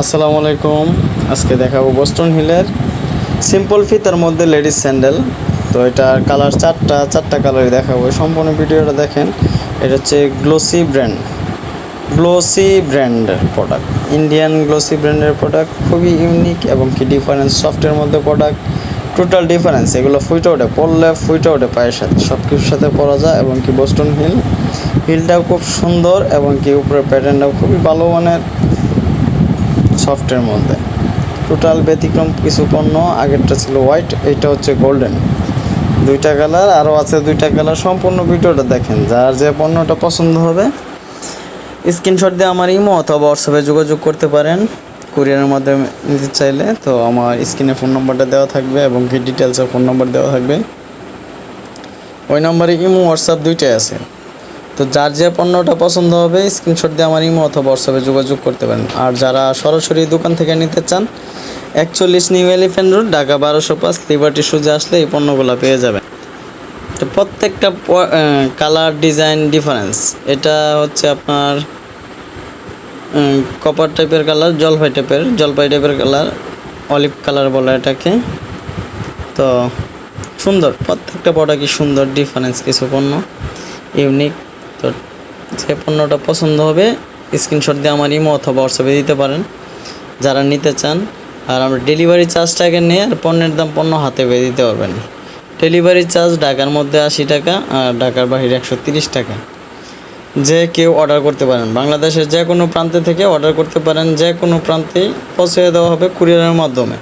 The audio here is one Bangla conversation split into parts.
আসসালামু আলাইকুম। আজকে দেখাবো বস্টন হিলের সিম্পল ফিতার মধ্যে লেডিস স্যান্ডেল। তো এটার কালার চারটা চারটা কালারই দেখাবো। সম্পূর্ণ ভিডিওটা দেখেন, এটা হচ্ছে গ্লোসি ব্র্যান্ড গ্লোসি ব্র্যান্ডের প্রোডাক্ট ইন্ডিয়ান গ্লোসি ব্র্যান্ডের প্রোডাক্ট খুবই ইউনিক এবং কি ডিফারেন্স সফটের মধ্যে প্রোডাক্ট টোটাল ডিফারেন্স এগুলো ফুইটে ওঠে পরলে ফুইটে ওঠে পায়ের সাথে সব কিছুর সাথে পরা যায় এবং কি বস্টন হিল হিলটাও খুব সুন্দর এবং কি উপরে প্যাটার্নটাও খুবই ভালো মানের। সফটের মধ্যে। টোটাল ব্যতিক্রম কিছু পণ্য, আগেরটা ছিল হোয়াইট এইটা হচ্ছে গোল্ডেন দুইটা কালার আরও আছে দুইটা কালার সম্পূর্ণ ভিডিওটা দেখেন। যার যে পণ্যটা পছন্দ হবে স্ক্রিনশট দিয়ে আমার ইমো অথবা হোয়াটসঅ্যাপে যোগাযোগ করতে পারেন। কুরিয়ারের মাধ্যমে নিতে চাইলে, তো আমার স্ক্রিনে ফোন নম্বরটা দেওয়া থাকবে এবং কি ডিটেলসের ফোন নম্বর দেওয়া থাকবে। ওই নম্বরে ইমো হোয়াটসঅ্যাপ দুইটাই আছে। তো যার যে পণ্যটা পছন্দ হবে স্ক্রিনশট দিয়ে আমার ইমো অথবা হোয়াটসঅ্যাপে যোগাযোগ করতে পারেন। আর যারা সরাসরি দোকান থেকে নিতে চান, একচল্লিশ নিউ এলিফ্যান্ট রোড ঢাকা বারোশো পাঁচ লিবার্টি সুজে আসলে এই পণ্যগুলো পেয়ে যাবেন। তো প্রত্যেকটা কালার ডিজাইন ডিফারেন্স এটা হচ্ছে আপনার কপার টাইপের কালার জলপাই টাইপের জলপাই টাইপের কালার অলিভ কালার বলে এটাকে। তো সুন্দর, প্রত্যেকটা প্রোডাক্টই সুন্দর ডিফারেন্স কিছু পণ্য ইউনিক তো যে পণ্যটা পছন্দ হবে স্ক্রিনশট দিয়ে আমার ইমো অথবা হোয়াটসঅ্যাপে দিতে পারেন। যারা নিতে চান, আর আমরা ডেলিভারি চার্জটাকে নিয়ে আর পণ্যের দাম পণ্য হাতে পেয়ে দিতে পারবেন। ডেলিভারি চার্জ ঢাকার মধ্যে আশি টাকা, আর ঢাকার বাহিরে একশো তিরিশ টাকা। যে কেউ অর্ডার করতে পারেন। বাংলাদেশের যে কোনো প্রান্তে থেকে অর্ডার করতে পারেন। যে কোনো প্রান্তেই পৌঁছে দেওয়া হবে কুরিয়ারের মাধ্যমে।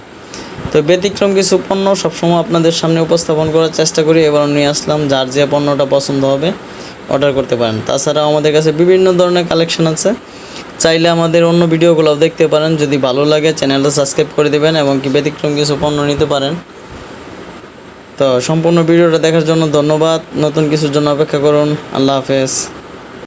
তো ব্যতিক্রম কিছু পণ্য সবসময় আপনাদের সামনে উপস্থাপন করার চেষ্টা করি। এবার নিয়ে আসলাম। যার যে পণ্যটা পছন্দ হবে অর্ডার করতে পারেন। তাছাড়াও আমাদের কাছে বিভিন্ন ধরনের কালেকশন আছে। চাইলে আমাদের অন্য ভিডিওগুলো দেখতে পারেন। যদি ভালো লাগে চ্যানেলটা সাবস্ক্রাইব করে দেবেন এবং কি ব্যতিক্রম কিছু পণ্য নিতে পারেন। তো সম্পূর্ণ ভিডিওটা দেখার জন্য ধন্যবাদ। নতুন কিছুর জন্য অপেক্ষা করুন। আল্লাহ হাফেজ।